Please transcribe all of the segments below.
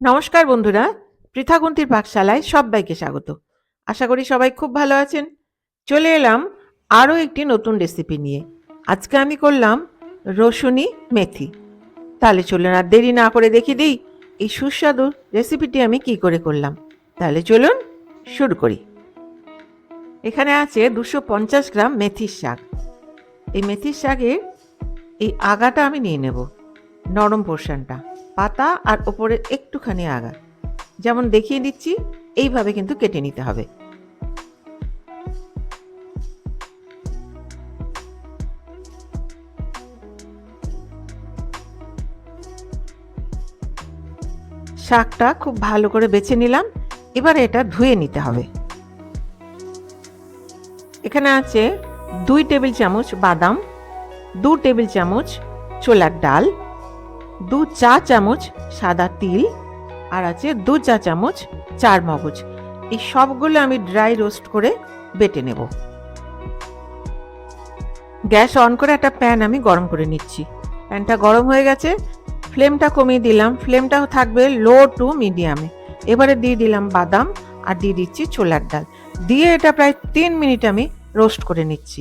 নমস্কার বন্ধুরা, পৃথাগুন্তির পাকশালায় সবাইকে স্বাগত। আশা করি সবাই খুব ভালো আছেন। চলে এলাম আরও একটি নতুন রেসিপি নিয়ে। আজকে আমি করলাম রসুনি মেথি। তাহলে চলুন আর দেরি না করে দেখিয়ে দিই এই সুস্বাদু রেসিপিটি আমি কি করে করলাম। তাহলে চলুন শুরু করি। এখানে আছে দুশো পঞ্চাশ গ্রাম মেথির শাক। এই মেথির শাকের এই আগাটা আমি নিয়ে নেব, নরম পোর্শনটা পাতা আর ওপরে একটুখানি আগা যেমন দেখিয়ে দিচ্ছি, এইভাবে কিন্তু কেটে নিতে হবে। শাকটা খুব ভালো করে বেছে নিলাম, এবার এটা ধুয়ে নিতে হবে। এখানে আছে দুই টেবিল চামচ বাদাম, দু টেবিল চামচ ছোলার ডাল দু চা চামচ সাদা তিল আর আছে দু চা চামচ চার মগজ। এই সবগুলো আমি ড্রাই রোস্ট করে বেটে নেব। গ্যাস অন করে একটা প্যান আমি গরম করে নিচ্ছি। প্যানটা গরম হয়ে গেছে, ফ্লেমটা কমিয়ে দিলাম। ফ্লেমটাও থাকবে লো টু মিডিয়ামে। এবারে দিয়ে দিলাম বাদাম আর দিয়ে দিচ্ছি ছোলার ডাল। দিয়ে এটা প্রায় তিন মিনিট আমি রোস্ট করে নিচ্ছি।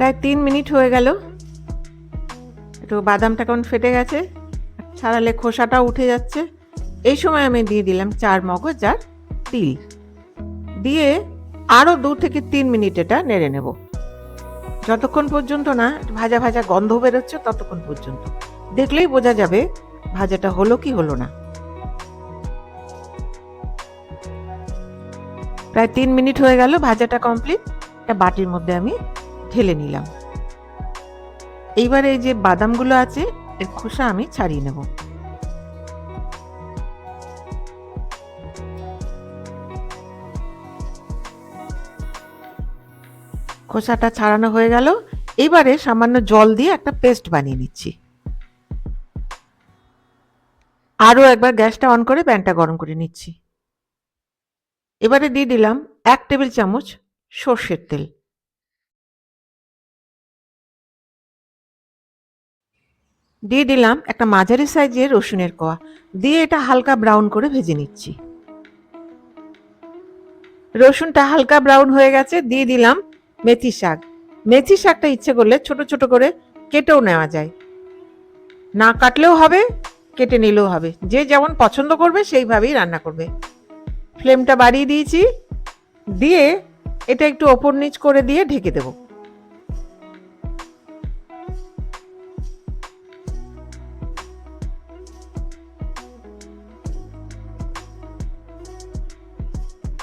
প্রায় তিন মিনিট হয়ে গেল। একটু বাদামটা কেমন ফেটে গেছে, ছাড়ালে খোসাটাও উঠে যাচ্ছে। এই সময় আমি দিয়ে দিলাম চার মগজ আর তিল। দিয়ে আরও দু থেকে তিন মিনিট এটা নেড়ে নেব। যতক্ষণ পর্যন্ত না ভাজা ভাজা গন্ধ বেরোচ্ছে, ততক্ষণ পর্যন্ত। দেখলেই বোঝা যাবে ভাজাটা হলো কি হলো না। প্রায় তিন মিনিট হয়ে গেল ভাজাটা কমপ্লিট। একটা বাটির মধ্যে আমি ঢেলে নিলাম। এইবার এই যে বাদামগুলো আছে, এর খোসা আমি ছাড়িয়ে নেব। খোসাটা ছাড়ানো হয়ে গেল। এবারে সামান্য জল দিয়ে একটা পেস্ট বানিয়ে নিচ্ছি। আরও একবার গ্যাসটা অন করে প্যানটা গরম করে নিচ্ছি। এবারে দিয়ে দিলাম এক টেবিল চামচ সর্ষের তেল। দিয়ে দিলাম একটা মাঝারি সাইজের রসুনের কোয়া। দিয়ে এটা হালকা ব্রাউন করে ভেজে নিচ্ছি। রসুনটা হালকা ব্রাউন হয়ে গেছে, দিয়ে দিলাম মেথি শাক। মেথি শাকটা ইচ্ছে করলে ছোট ছোট করে কেটেও নেওয়া যায়। না কাটলেও হবে, কেটে নিলেও হবে। যে যেমন পছন্দ করবে সেইভাবেই রান্না করবে। ফ্লেমটা বাড়িয়ে দিয়েছি। দিয়ে এটা একটু ওপর নিচ করে দিয়ে ঢেকে দেবো।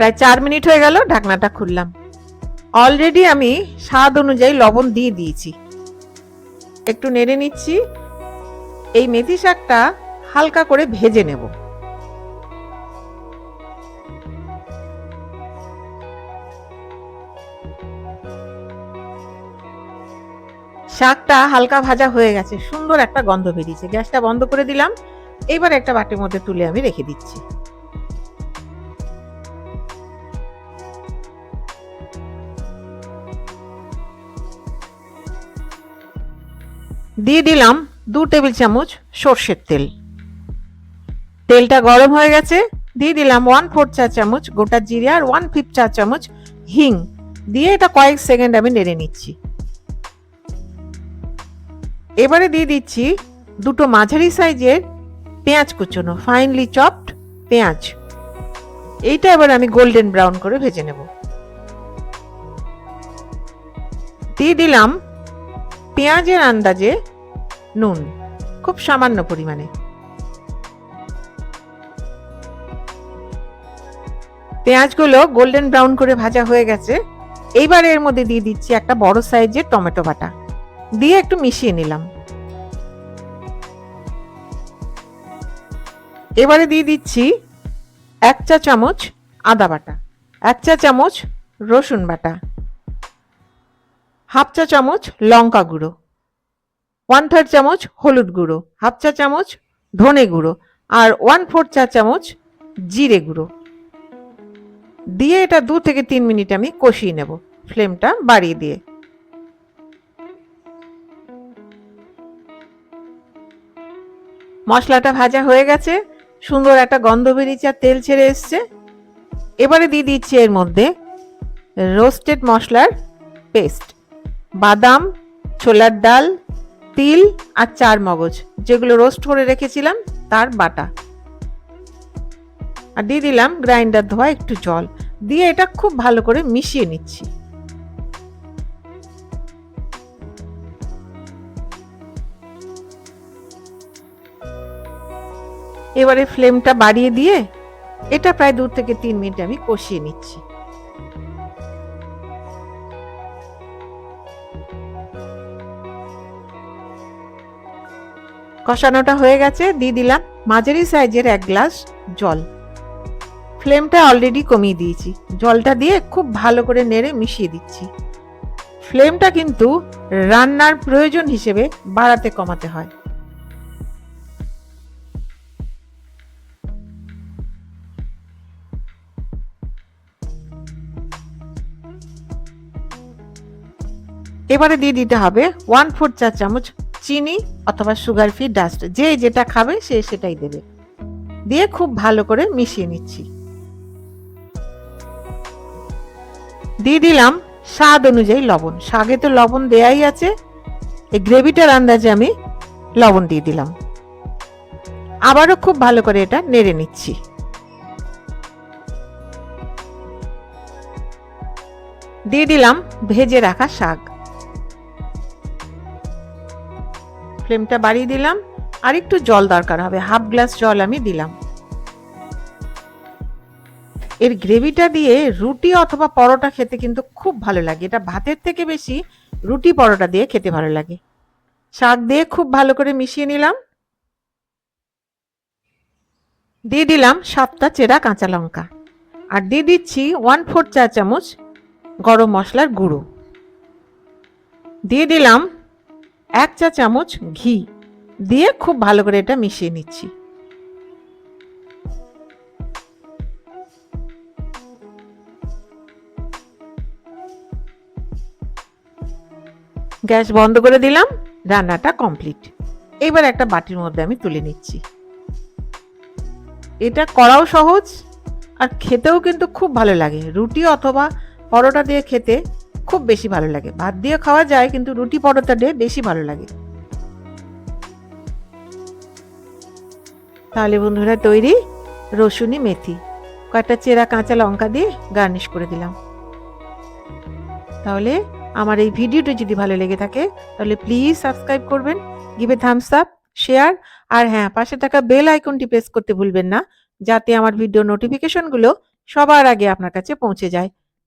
প্রায় চার মিনিট হয়ে গেল, ঢাকনাটা খুললাম। অলরেডি আমি স্বাদ অনুযায়ী লবণ দিয়ে দিয়েছি। একটু নেড়ে নিচ্ছি। এই মেথি শাকটা হালকা করে ভেজে নেব। শাকটা হালকা ভাজা হয়ে গেছে, সুন্দর একটা গন্ধ বেরিয়েছে। গ্যাসটা বন্ধ করে দিলাম। এবার একটা বাটির মধ্যে তুলে আমি রেখে দিচ্ছি। দিয়ে দিলাম দু টেবিল চামচ সর্ষের তেল। তেলটা গরম হয়ে গেছে, দিয়ে দিলাম ওয়ান ফোর চা চামচ গোটা জিরে আর ওয়ান ফিফ চা চামচ হিং। দিয়ে এটা কয়েক সেকেন্ড আমি নেড়ে নিচ্ছি। এবারে দিয়ে দিচ্ছি দুটো মাঝারি সাইজের পেঁয়াজ কুচোনো ফাইনলি চপড পেঁয়াজ। এইটা এবার আমি গোল্ডেন ব্রাউন করে ভেজে নেব। দিয়ে দিলাম পেঁয়াজের আন্দাজে নুন, খুব সামান্য পরিমাণে। পেঁয়াজগুলো গোল্ডেন ব্রাউন করে ভাজা হয়ে গেছে। এইবার এর মধ্যে দিয়ে দিচ্ছি একটা বড় সাইজের টমেটো বাটা। দিয়ে একটু মিশিয়ে নিলাম। এবারে দিয়ে দিচ্ছি এক চা চামচ আদা বাটা, এক চা চামচ রসুন বাটা, হাফ চা চামচ লঙ্কা গুঁড়ো। ওয়ান থার্ড চামচ হলুদ গুঁড়ো হাফ চা চামচ ধনে গুঁড়ো আর ওয়ান ফোর চা চামচ জিরে গুঁড়ো। দিয়ে এটা দু থেকে তিন মিনিট আমি কষিয়ে নেব ফ্লেমটা বাড়িয়ে দিয়ে। মশলাটা ভাজা হয়ে গেছে, সুন্দর একটা গন্ধ বেরিয়েছে আর তেল ছেড়ে এসছে। এবারে দিয়ে দিচ্ছি এর মধ্যে রোস্টেড মশলার পেস্ট বাদাম, ছোলার ডাল তিল আর চার মগজ, যেগুলো রোস্ট করে রেখেছিলাম, তার বাটা। আর দিয়ে দিলাম গ্রাইন্ডার ধোয়া একটু জল। দিয়ে এটা খুব ভালো করে মিশিয়ে নিচ্ছি। এবারে ফ্লেমটা বাড়িয়ে দিয়ে, এটা প্রায় দু থেকে তিন মিনিট আমি কষিয়ে নিচ্ছি। কষানোটা হয়ে গেছে, দিয়ে দিলাম মাঝারি সাইজের এক গ্লাস জল। ফ্লেমটা অলরেডি কমিয়ে দিয়েছি। জলটা দিয়ে খুব ভালো করে নেড়ে মিশিয়ে দিচ্ছি। ফ্লেমটা কিন্তু রান্নার প্রয়োজন হিসেবে বাড়াতে কমাতে হয়। এবারে দিয়ে দিতে হবে ওয়ান ফোর চা চামচ চিনি অথবা সুগার ফ্রি ডাস্ট যে যেটা খাবে সে সেটাই দেবে। দিয়ে খুব ভালো করে মিশিয়ে নিচ্ছি। দিয়ে দিলাম স্বাদ অনুযায়ী লবণ। শাগে তো লবণ দেয়াই আছে। এই গ্রেভিটার আন্দাজে আমি লবণ দিয়ে দিলাম। আবারও খুব ভালো করে এটা নেড়ে নিচ্ছি। দিয়ে দিলাম ভেজে রাখা শাক। ফ্লেমটা বাড়িয়ে দিলাম। আর একটু জল দরকার হবে হাফ গ্লাস জল আমি দিলাম। এর গ্রেভিটা দিয়ে রুটি অথবা পরোটা খেতে কিন্তু খুব ভালো লাগে। এটা ভাতের থেকে বেশি রুটি, পরোটা দিয়ে খেতে ভালো লাগে। শাক দিয়ে খুব ভালো করে মিশিয়ে নিলাম। দিয়ে দিলাম সাতটা চেরা কাঁচা লঙ্কা। আর দিয়ে দিচ্ছি ওয়ান ফোর চা চামচ গরম মশলার গুঁড়ো। দিয়ে দিলাম এক চা চামচ ঘি। দিয়ে খুব ভালো করে এটা মিশিয়ে নিচ্ছি। গ্যাস বন্ধ করে দিলাম। রান্নাটা কমপ্লিট। এবার একটা বাটির মধ্যে আমি তুলে নিচ্ছি। এটা করাও সহজ আর খেতেও কিন্তু খুব ভালো লাগে। রুটি অথবা পরোটা দিয়ে খেতে খুব বেশি ভালো লাগে। ভাত দিয়ে খাওয়া যায়, কিন্তু রুটি পরোটা দিয়ে বেশি ভালো লাগে। তাহলে বন্ধুরা, তৈরি রসুনি মেথি। কয়েকটা চেরা কাঁচা লঙ্কা দিয়ে গার্নিশ করে দিলাম। তাহলে আমার এই ভিডিওটি যদি ভালো লেগে থাকে, তাহলে প্লিজ সাবস্ক্রাইব করবেন, give a thumbs up share আর হ্যাঁ পাশে থাকা বেল আইকনটি প্রেস করতে ভুলবেন না, যাতে আমার ভিডিও নোটিফিকেশনগুলো সবার আগে আপনার কাছে পৌঁছে যায়।